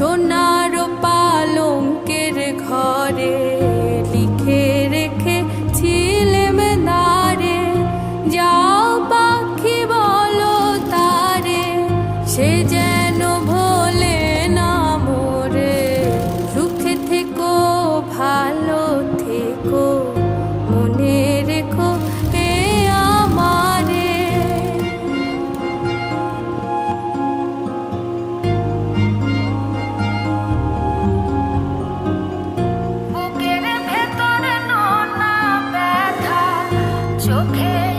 সোনার পালঙ্কের ঘরে লিখে রেখে ছিলেম নারে যাও পাখি বলো তারে সে যে okay.